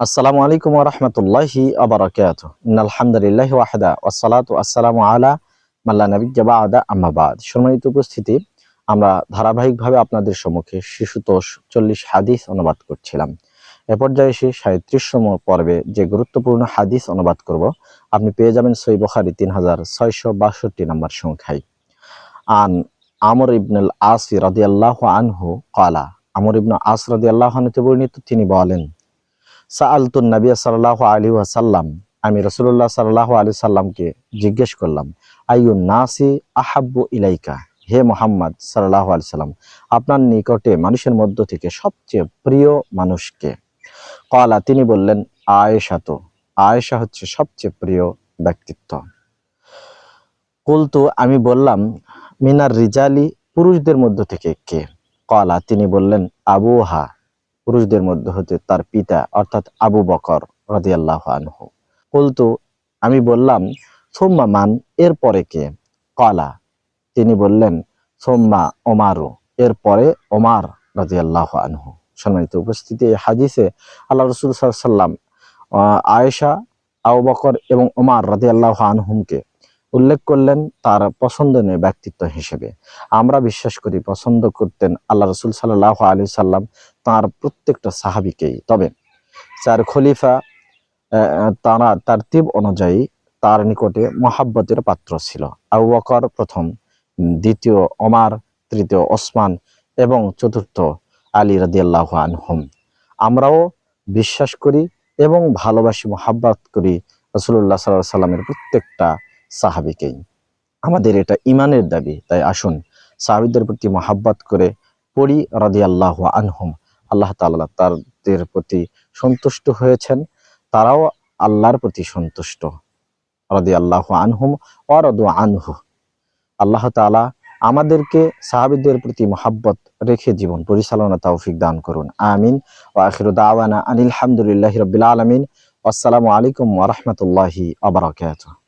আসসালামু আলাইকুম রহমতুল্লাহি আবরাকাত আলহামদুলিল্লাহ ওয়াহদা ওয়াসালাতু আসসালামু আলা মাল্লা নবিজ্জা বাদা। আম্মাবাদ সম্মানিত উপস্থিতি, আমরা ধারাবাহিকভাবে আপনাদের সম্মুখে শিশুতোষ চল্লিশ হাদিস অনুবাদ করছিলাম। এ পর্যায়ে এসে সাঁত্রিশতম পর্বে যে গুরুত্বপূর্ণ হাদিস অনুবাদ করব, আপনি পেয়ে যাবেন সই বখারি তিন হাজার ছয়শো বাষট্টি নম্বর সংখ্যায়। আন আমর ইবনুল আসি রাদিয়াল্লাহু আনহু কালা আমর ইবনু আস রাদিয়াল্লাহু আনহু বর্ণিত তিনি বলেন সাআলতুন নবী সাল্লাল্লাহু আলাইহি ওয়াসাল্লাম। আমি রাসূলুল্লাহ সাল্লাল্লাহু আলাইহি সাল্লামকে জিজ্ঞেস করলাম আইয়ুন নাসি আহাব্বু ইলাইকা? হে মোহাম্মদ সাল্লাল্লাহু আলাইহি সাল্লাম আপনার নিকটে মানুষের মধ্য থেকে সবচেয়ে প্রিয় মানুষকে। কলা তিনি বললেন, আয়েশা তো, আয়েশা হচ্ছে সবচেয়ে প্রিয় ব্যক্তিত্ব। কুলতু, আমি বললাম, মিনার রিজালি, পুরুষদের মধ্য থেকে কে? কলা তিনি বললেন আবুহা পুরুষদের মধ্যে হতে তার পিতা, অর্থাৎ আবু বকর রাদিয়াল্লাহ আনহু। কুলতু, আমি বললাম, সোম্মা মান, এর পরে কে? কলা, তিনি বললেন, সোম্মা ওমারু, এর পরে ওমার রাদিয়াল্লাহ আনহু। সম্মানিত উপস্থিতি, এই আল্লাহ রসুল সাল্লাম আয়েশা, আবু বকর এবং ওমার রাদিয়াল্লাহ আনহুমকে উল্লেখ করলেন তার পছন্দনীয় ব্যক্তিত্ব হিসেবে। আমরা বিশ্বাস করি পছন্দ করতেন আল্লাহ রসুল সাল্লাহ আলী সাল্লাম তার প্রত্যেকটা সাহাবিকেই। তবে চার খলিফা তারা তার তীব অনুযায়ী তার নিকটে মহাব্বতের পাত্র ছিল। আবু বকর প্রথম, দ্বিতীয় অমার তৃতীয় ওসমান এবং চতুর্থ আলী রাদিয়াল্লাহু আনহুম। আমরাও বিশ্বাস করি এবং ভালোবাসি, মোহাব্বত করি রসুল্লাহ সাল্লাহ সাল্লামের প্রত্যেকটা সাহাবিকেই। আমাদের এটা ইমানের দাবি। তাই আসুন সাহাবিদের প্রতি মহাব্বত করে পড়ি রাদিয়াল্লাহু আনহুম। আল্লাহ তাআলা তাদের প্রতি সন্তুষ্ট হয়েছেন। তারাও আল্লাহর প্রতি সন্তুষ্ট। রাদিয়াল্লাহু আনহুম ওয়া রাদু আনহু। আল্লাহ তাআলা আমাদেরকে সাহাবিদের প্রতি মহাব্বত রেখে জীবন পরিচালনা তৌফিক দান করুন। আমিন। ও আখিরু দাওয়ানা আনিল হামদুলিল্লাহি রাব্বিল আলামিন। আসসালামু আলাইকুম ওয়া রাহমাতুল্লাহি ওয়া বারাকাতুহু।